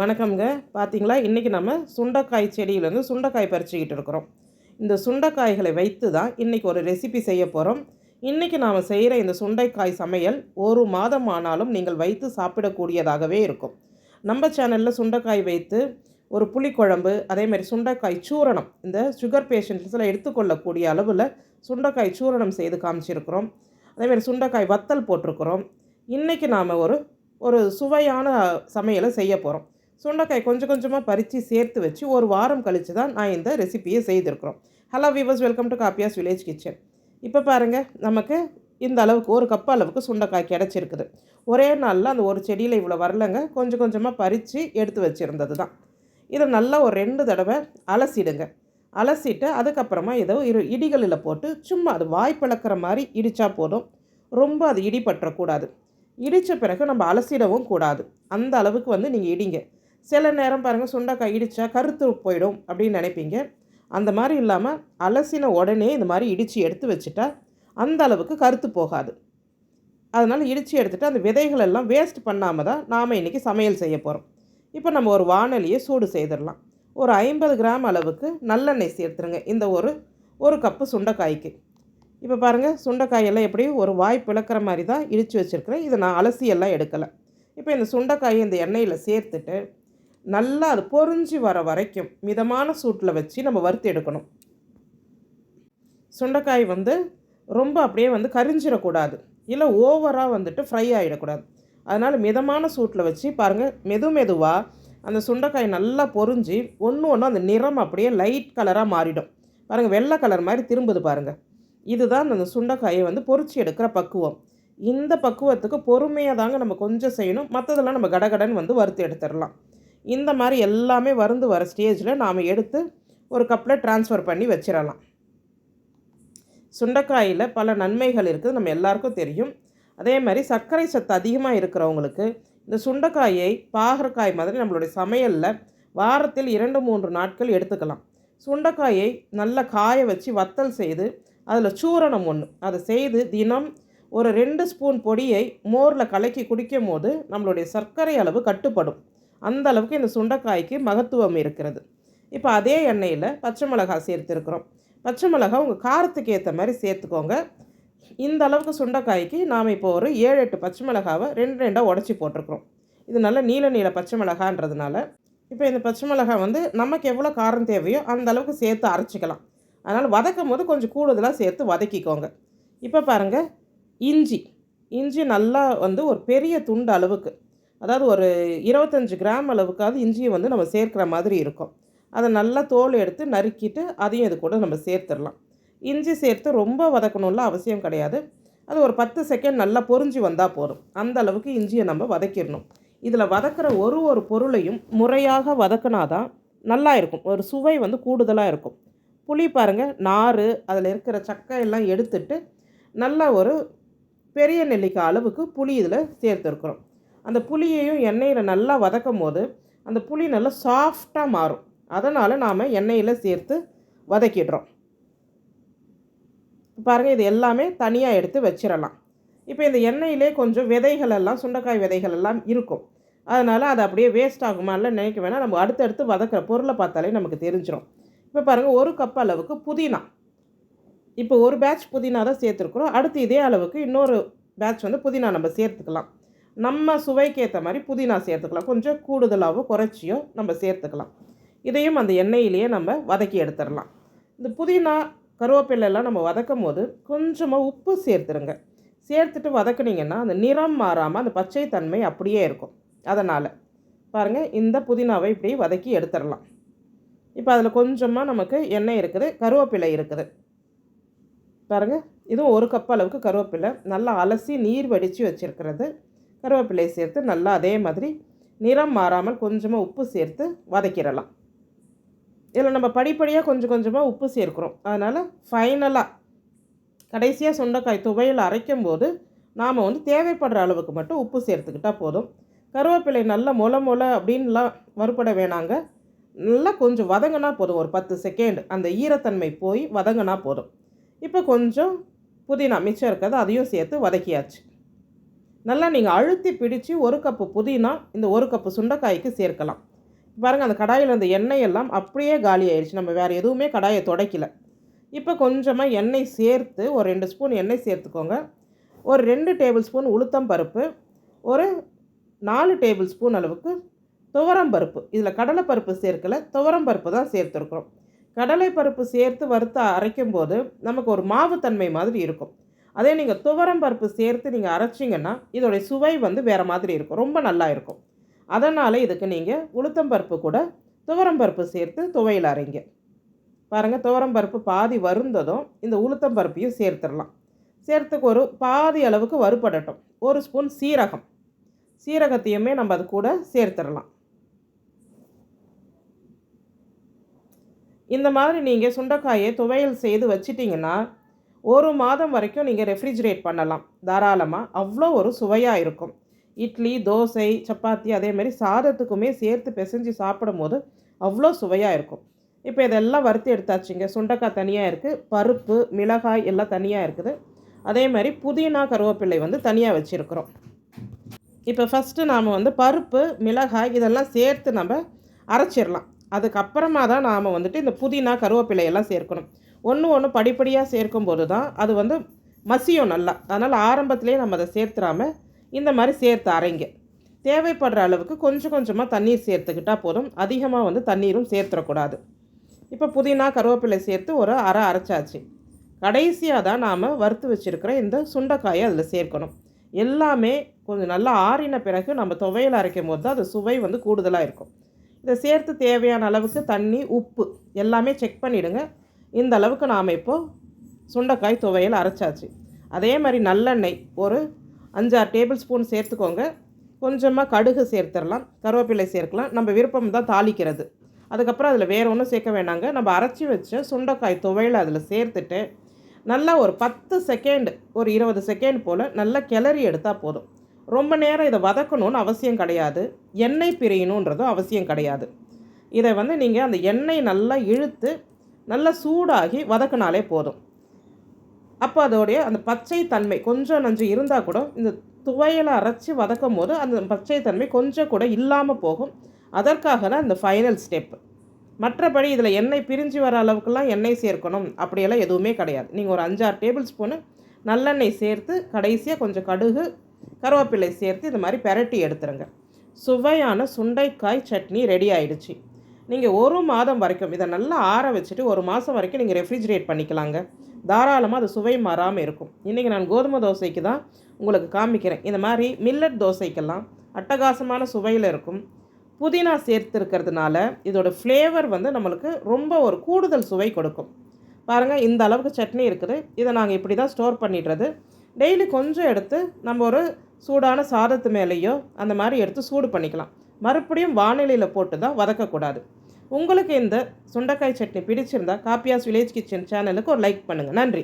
வணக்கம்ங்க. பார்த்தீங்களா இன்றைக்கி நம்ம சுண்டைக்காய் செடியிலேருந்து சுண்டைக்காய் பறிச்சுக்கிட்டு இருக்கிறோம். இந்த சுண்டைக்காய்களை வைத்து தான் இன்றைக்கி ஒரு ரெசிபி செய்ய போகிறோம் இன்றைக்கி நாம் செய்கிற இந்த சுண்டைக்காய் சமையல் ஒரு மாதம் ஆனாலும் நீங்கள் வைத்து சாப்பிடக்கூடியதாகவே இருக்கும். நம்ம சேனலில் சுண்டைக்காய் வைத்து ஒரு புளிக்குழம்பு அதே மாதிரி சுண்டைக்காய் சூரணம் இந்த சுகர் பேஷண்ட்ஸில் எடுத்துக்கொள்ளக்கூடிய அளவில் சுண்டைக்காய் சூரணம் செய்து காமிச்சிருக்கிறோம். அதேமாதிரி சுண்டைக்காய் வத்தல் போட்டிருக்கிறோம். இன்றைக்கி நாம் ஒரு ஒரு சுவையான சமையலை செய்ய போகிறோம் சுண்டைக்காய் கொஞ்சம் கொஞ்சமாக பறித்து சேர்த்து வச்சு ஒரு வாரம் கழித்து தான் நான் இந்த ரெசிபியை செய்திருக்கிறோம். ஹலோ விவர்ஸ் வெல்கம் டு காப்பியாஸ் வில்லேஜ் கிச்சன் இப்போ பாருங்கள் நமக்கு இந்த அளவுக்கு ஒரு கப் அளவுக்கு சுண்டைக்காய் கிடச்சிருக்குது. ஒரே நாளில் அந்த ஒரு செடியில் இவ்வளோ வரலங்க கொஞ்சம் கொஞ்சமாக பறித்து எடுத்து வச்சுருந்தது தான். இதை நல்லா ஒரு ரெண்டு தடவை அலசிடுங்க. அலசிட்டு அதுக்கப்புறமா ஏதோ இரு இடிகளில் போட்டு சும்மா அது வாய் பிளக்கிற மாதிரி இடித்தா போதும். ரொம்ப அது இடி பற்றக்கூடாது இடித்த பிறகு நம்ம அலசிடவும் கூடாது. அந்த அளவுக்கு வந்து நீங்கள் இடிங்க. சில நேரம் பாருங்கள் சுண்டக்காய் இடித்தா கருத்து போயிடும் அப்படின்னு நினைப்பீங்க. அந்த மாதிரி இல்லாமல் அலசின உடனே இந்த மாதிரி இடித்து எடுத்து வச்சுட்டா அந்த அளவுக்கு கருத்து போகாது. அதனால் இடித்து எடுத்துகிட்டு அந்த விதைகள் எல்லாம் வேஸ்ட் பண்ணாமல் தான் நாம் இன்றைக்கி சமையல் செய்ய போகிறோம் இப்போ நம்ம ஒரு வானொலியை சூடு செய்திடலாம். ஒரு ஐம்பது கிராம் அளவுக்கு நல்லெண்ணெய் சேர்த்துருங்க. இந்த ஒரு ஒரு கப்பு சுண்டைக்காய்க்கு. இப்போ பாருங்கள் சுண்டைக்காயெல்லாம் எப்படி ஒரு வாய் பிளக்கிற மாதிரி தான் இடித்து வச்சுருக்கிறேன். இதை நான் அலசி எல்லாம் எடுக்கலை. இப்போ இந்த சுண்டைக்காயை இந்த எண்ணெயில் சேர்த்துட்டு நல்லா அது பொறிஞ்சி வர வரைக்கும் மிதமான சூட்டில் வச்சு நம்ம வறுத்து எடுக்கணும். சுண்டைக்காய் வந்து ரொம்ப அப்படியே வந்து கரிஞ்சிடக்கூடாது. இல்லை ஓவராக வந்துட்டு ஃப்ரை ஆகிடக்கூடாது அதனால் மிதமான சூட்டில் வச்சு பாருங்கள் மெது மெதுவாக அந்த சுண்டைக்காய் நல்லா பொறிஞ்சி ஒன்று ஒன்று அந்த நிறம் அப்படியே லைட் கலராக மாறிடும். பாருங்கள் வெள்ளை கலர் மாதிரி திரும்புது பாருங்கள் இதுதான் அந்த சுண்டைக்காயை வந்து பொறிச்சு எடுக்கிற பக்குவம். இந்த பக்குவத்துக்கு பொறுமையாக தாங்க நம்ம கொஞ்சம் செய்யணும். மற்றதெல்லாம் நம்ம கடகடன் வந்து வறுத்து எடுத்துடலாம். இந்த மாதிரி எல்லாமே வருந்து வர ஸ்டேஜில் நாம் எடுத்து ஒரு கப்பில் ட்ரான்ஸ்ஃபர் பண்ணி வச்சிடலாம். சுண்டைக்காயில் பல நன்மைகள் இருக்குது நம்ம எல்லாருக்கும் தெரியும். அதே மாதிரி சர்க்கரை சத்து அதிகமாக இருக்கிறவங்களுக்கு இந்த சுண்டைக்காயை பாகற்காய் மாதிரி நம்மளுடைய சமையலில் வாரத்தில் இரண்டு மூன்று நாட்கள் எடுத்துக்கலாம். சுண்டைக்காயை நல்லா காய வச்சு வத்தல் செய்து அதில் சூரணம் ஒன்று அதை செய்து தினம் ஒரு ரெண்டு ஸ்பூன் பொடியை மோரில் கலக்கி குடிக்கும் போது நம்மளுடைய சர்க்கரை அளவு கட்டுப்படும். அந்த அளவுக்கு இந்த சுண்டைக்காய்க்கு மகத்துவம் இருக்கிறது. இப்போ அதே எண்ணெயில் பச்சை மிளகாய் சேர்த்துருக்குறோம். பச்சை மிளகாய் உங்கள் காரத்துக்கு ஏற்ற மாதிரி சேர்த்துக்கோங்க. இந்த அளவுக்கு சுண்டைக்காய்க்கு நாம் இப்போ ஒரு ஏழு எட்டு பச்சை மிளகாவை ரெண்டு ரெண்டாக உடச்சி போட்டிருக்கிறோம். இது நல்ல நீல நீல பச்சை மிளகான்றதுனால இப்போ இந்த பச்சை மிளகாய் வந்து நமக்கு எவ்வளோ காரம் தேவையோ அந்த அளவுக்கு சேர்த்து அரைச்சிக்கலாம். அதனால் வதக்கும் போது கொஞ்சம் கூடுதலாக சேர்த்து வதக்கிக்கோங்க. இப்போ பாருங்கள் இஞ்சி. இஞ்சி நல்லா வந்து ஒரு பெரிய துண்டு அளவுக்கு அதாவது ஒரு இருபத்தஞ்சி கிராம் அளவுக்காவது இஞ்சியை வந்து நம்ம சேர்க்குற மாதிரி இருக்கும். அதை நல்லா தோல் எடுத்து நறுக்கிட்டு அதையும் இது கூட நம்ம சேர்த்துடலாம். இஞ்சி சேர்த்து ரொம்ப வதக்கணும்ல அவசியம் கிடையாது. அது ஒரு பத்து செகண்ட் நல்லா பொறிஞ்சி வந்தால் போதும். அந்த அளவுக்கு இஞ்சியை நம்ம வதக்கிடணும். இதில் வதக்கிற ஒரு ஒரு பொருளையும் முறையாக வதக்கினாதான் நல்லா இருக்கும். ஒரு சுவை வந்து கூடுதலாக இருக்கும். புளி பாருங்கள் நார் அதில் இருக்கிற சக்கை எல்லாம் எடுத்துட்டு நல்லா ஒரு பெரிய நெல்லிக்காய் அளவுக்கு புளி இதில் சேர்த்துருக்குறோம். அந்த புளியையும் எண்ணெயில் நல்லா வதக்கும் போது அந்த புளி நல்லா சாஃப்டாக மாறும். அதனால் நாம் எண்ணெயில் சேர்த்து வதக்கிடுறோம். பாருங்கள் இது எல்லாமே தனியாக எடுத்து வச்சிடலாம். இப்போ இந்த எண்ணெயிலே கொஞ்சம் விதைகள் எல்லாம் சுண்டைக்காய் விதைகள் எல்லாம் இருக்கும். அதனால் அது அப்படியே வேஸ்ட் ஆகுமான்லாம் நினைக்க வேணால் நம்ம அடுத்தடுத்து வதக்கிற பொருளை பார்த்தாலே நமக்கு தெரிஞ்சிடும் இப்போ பாருங்கள் ஒரு கப் அளவுக்கு புதினா. இப்போ ஒரு பேட்ச் புதினா தான் சேர்த்துருக்குறோம். அடுத்து இதே அளவுக்கு இன்னொரு பேட்ச் வந்து புதினா நம்ம சேர்த்துக்கலாம். நம்ம சுவைக்கு ஏற்ற மாதிரி புதினா சேர்த்துக்கலாம். கொஞ்சம் கூடுதலாகவோ குறைச்சியோ நம்ம சேர்த்துக்கலாம். இதையும் அந்த எண்ணெயிலேயே நம்ம வதக்கி எடுத்துடலாம். இந்த புதினா கருவேப்பிலெல்லாம் நம்ம வதக்கும் போது கொஞ்சமாக உப்பு சேர்த்துருங்க. சேர்த்துட்டு வதக்குனிங்கன்னா அந்த நிறம் மாறாமல் அந்த பச்சை தன்மை அப்படியே இருக்கும். அதனால் பாருங்கள் இந்த புதினாவை இப்படி வதக்கி எடுத்துடலாம். இப்போ அதில் கொஞ்சமாக நமக்கு எண்ணெய் இருக்குது கருவேப்பிலை இருக்குது. பாருங்கள் இதுவும் ஒரு கப் அளவுக்கு கருவேப்பிலை நல்லா அலசி நீர் வடித்து வச்சுருக்கிறது. கருவேப்பிலையை சேர்த்து நல்லா அதே மாதிரி நிறம் மாறாமல் கொஞ்சமாக உப்பு சேர்த்து வதக்கிடலாம். இதில் நம்ம படிப்படியாக கொஞ்சம் கொஞ்சமாக உப்பு சேர்க்குறோம். அதனால் ஃபைனலாக கடைசியாக சுண்டைக்காய் துவையில் அரைக்கும் போது நாம் வந்து தேவைப்படுற அளவுக்கு மட்டும் உப்பு சேர்த்துக்கிட்டால் போதும். கருவேப்பிலை நல்லா மொள மொளை அப்படின்லாம் வறுபட வேணாங்க. நல்லா கொஞ்சம் வதங்கினா போதும். ஒரு பத்து செகண்ட் அந்த ஈரத்தன்மை போய் வதங்கினா போதும். இப்போ கொஞ்சம் புதினா மிச்சம் இருக்கிறது அதையும் சேர்த்து வதக்கியாச்சு. நல்லா நீங்கள் அழுத்தி பிடிச்சி ஒரு கப்பு புதினா இந்த ஒரு கப்பு சுண்டைக்காய்க்கு சேர்க்கலாம். பாருங்கள் அந்த கடாயில் இருந்த எண்ணெய் எல்லாம் அப்படியே காலி ஆயிடுச்சு நம்ம வேறு எதுவுமே கடாயை துடைக்கல. இப்போ கொஞ்சமாக எண்ணெய் சேர்த்து ஒரு ரெண்டு ஸ்பூன் எண்ணெய் சேர்த்துக்கோங்க. ஒரு ரெண்டு டேபிள் ஸ்பூன் உளுத்தம் பருப்பு ஒரு நாலு டேபிள் ஸ்பூன் அளவுக்கு துவரம் பருப்பு. இதில் கடலை பருப்பு சேர்க்கல துவரம் பருப்பு தான் சேர்த்துருக்குறோம். கடலை பருப்பு சேர்த்து வறுத்து அரைக்கும் போது நமக்கு ஒரு மாவு தன்மை மாதிரி இருக்கும். அதே நீங்கள் துவரம் பருப்பு சேர்த்து நீங்கள் அரைச்சிங்கன்னா இதோடைய சுவை வந்து வேறு மாதிரி இருக்கும். ரொம்ப நல்லா இருக்கும். அதனால் இதுக்கு நீங்கள் உளுத்தம் பருப்பு கூட துவரம் பருப்பு சேர்த்து துவையில் அரைங்க. பாருங்கள் துவரம் பருப்பு பாதி வருந்ததும் இந்த உளுத்தம் பருப்பையும் சேர்த்துடலாம். சேர்த்துக்கு ஒரு பாதி அளவுக்கு வறுபடட்டும். ஒரு ஸ்பூன் சீரகம். சீரகத்தையுமே நம்ம அது கூட சேர்த்துடலாம். இந்த மாதிரி நீங்கள் சுண்டைக்காயை துவையல் செய்து வச்சிட்டிங்கன்னா ஒரு மாதம் வரைக்கும் நீங்கள் ரெஃப்ரிஜிரேட் பண்ணலாம். தாராளமாக அவ்வளோ ஒரு சுவையாக இருக்கும். இட்லி தோசை சப்பாத்தி அதேமாரி சாதத்துக்குமே சேர்த்து பிசைஞ்சு சாப்பிடும்போது அவ்வளோ சுவையாக இருக்கும். இப்போ இதெல்லாம் வறுத்து எடுத்தாச்சுங்க. சுண்டக்காய் தனியாக இருக்குது பருப்பு மிளகாய் எல்லாம் தனியாக இருக்குது. அதே மாதிரி புதினா கருவேப்பிள்ளை வந்து தனியாக வச்சுருக்குறோம். இப்போ ஃபஸ்ட்டு நாம் வந்து பருப்பு மிளகாய் இதெல்லாம் சேர்த்து நம்ம அரைச்சிடலாம். அதுக்கப்புறமா தான் நாம் வந்துட்டு இந்த புதினா கருவேப்பிலையெல்லாம் சேர்க்கணும். ஒன்று ஒன்று படிப்படியாக சேர்க்கும்போது தான் அது வந்து மசியும் நல்லா. அதனால் ஆரம்பத்துலேயே நம்ம அதை சேர்த்துறாமல் இந்த மாதிரி சேர்த்து அரைங்க. தேவைப்படுற அளவுக்கு கொஞ்சம் கொஞ்சமாக தண்ணீர் சேர்த்துக்கிட்டால் போதும். அதிகமாக வந்து தண்ணீரும் சேர்த்துடக்கூடாது இப்போ புதினா கருவேப்பிலை சேர்த்து ஒரு அரை அரைச்சாச்சு. கடைசியாக தான் நாம் வறுத்து வச்சுருக்கிற இந்த சுண்டைக்காயை அதில் சேர்க்கணும். எல்லாமே கொஞ்சம் நல்லா ஆறின பிறகு நம்ம துவையல் அரைக்கும் போது தான் அது சுவை வந்து கூடுதலாக இருக்கும். இதை சேர்த்து தேவையான அளவுக்கு தண்ணி உப்பு எல்லாமே செக் பண்ணிவிடுங்க இந்த அளவுக்கு நாம் இப்போது சுண்டைக்காய் துவையல் அரைச்சாச்சு. அதே மாதிரி நல்லெண்ணெய் ஒரு அஞ்சாறு டேபிள் ஸ்பூன் சேர்த்துக்கோங்க. கொஞ்சமாக கடுகு சேர்த்துடலாம் கருவேப்பிலை சேர்க்கலாம். நம்ம விருப்பம் தான் தாளிக்கிறது. அதுக்கப்புறம் அதில் வேறு ஒன்றும் சேர்க்க வேணாங்க. நம்ம அரைச்சி வச்ச சுண்டைக்காய் துவையல் அதில் சேர்த்துட்டு நல்லா ஒரு பத்து செகண்ட் ஒரு இருபது செகண்ட் போல் நல்லா கிளறி எடுத்தால் போதும். ரொம்ப நேரம் இதை வதக்கணும்னு அவசியம் கிடையாது. எண்ணெய் பிரியணுன்றதும் அவசியம் கிடையாது. இதை வந்து நீங்கள் அந்த எண்ணெய் நல்லா இழுத்து நல்லா சூடாகி வதக்கினாலே போதும். அப்போ அதோடைய அந்த பச்சை தன்மை கொஞ்சம் நஞ்சு இருந்தால் கூட இந்த துவையலை அரைச்சி வதக்கும் போது அந்த பச்சை தன்மை கொஞ்சம் கூட இல்லாமல் போகும். அதற்காக தான் இந்த ஃபைனல் ஸ்டெப் மற்றபடி இதில் எண்ணெய் பிரிஞ்சு வர அளவுக்குலாம் எண்ணெய் சேர்க்கணும். அப்படியெல்லாம் எதுவுமே கிடையாது. நீங்கள் ஒரு அஞ்சாறு டேபிள் ஸ்பூனு நல்லெண்ணெய் சேர்த்து கடைசியாக கொஞ்சம் கடுகு கருவேப்பிலை சேர்த்து இது மாதிரி பெரட்டி எடுத்துருங்க. சுவையான சுண்டைக்காய் சட்னி ரெடி ஆயிடுச்சு. நீங்கள் ஒரு மாதம் வரைக்கும் இதை நல்லா ஆற வச்சுட்டு ஒரு மாதம் வரைக்கும் நீங்கள் ரெஃப்ரிஜிரேட் பண்ணிக்கலாங்க. தாராளமாக அது சுவை மாறாமல் இருக்கும். இன்றைக்கி நான் கோதுமை தோசைக்கு தான் உங்களுக்கு காமிக்கிறேன். இந்த மாதிரி மில்லட் தோசைக்கெல்லாம் அட்டகாசமான சுவையில் இருக்கும். புதினா சேர்த்துருக்கிறதுனால இதோட ஃப்ளேவர் வந்து நம்மளுக்கு ரொம்ப ஒரு கூடுதல் சுவை கொடுக்கும். பாருங்கள் இந்த அளவுக்கு சட்னி இருக்குது. இதை நாங்கள் இப்படி தான் ஸ்டோர் பண்ணிடுறது. டெய்லி கொஞ்சம் எடுத்து நம்ம ஒரு சூடான சாதத்து மேலேயோ அந்த மாதிரி எடுத்து சூடு பண்ணிக்கலாம். மறுபடியும் வானிலையில் போட்டு தான் வதக்கக்கூடாது. உங்களுக்கு இந்த சுண்டக்காய் சட்னி பிடிச்சிருந்தா காப்பியாஸ் வில்லேஜ் கிச்சன் சேனலுக்கு ஒரு லைக் பண்ணுங்கள் நன்றி.